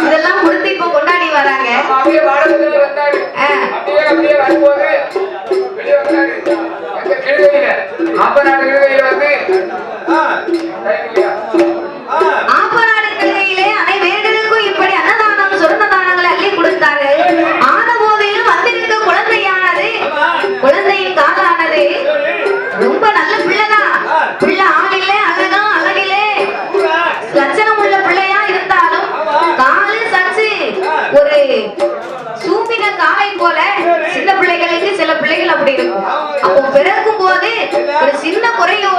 இதெல்லாம் கொடுத்து இப்போ கொண்டாடி வராங்க அப்ப நாட்டுக்கு சூம்பின காலை போல சின்ன பிள்ளைகளுக்கு சில பிள்ளைகள் அப்படி இருக்கும். அப்போ பிறக்கும் போது ஒரு சின்ன குறையும்.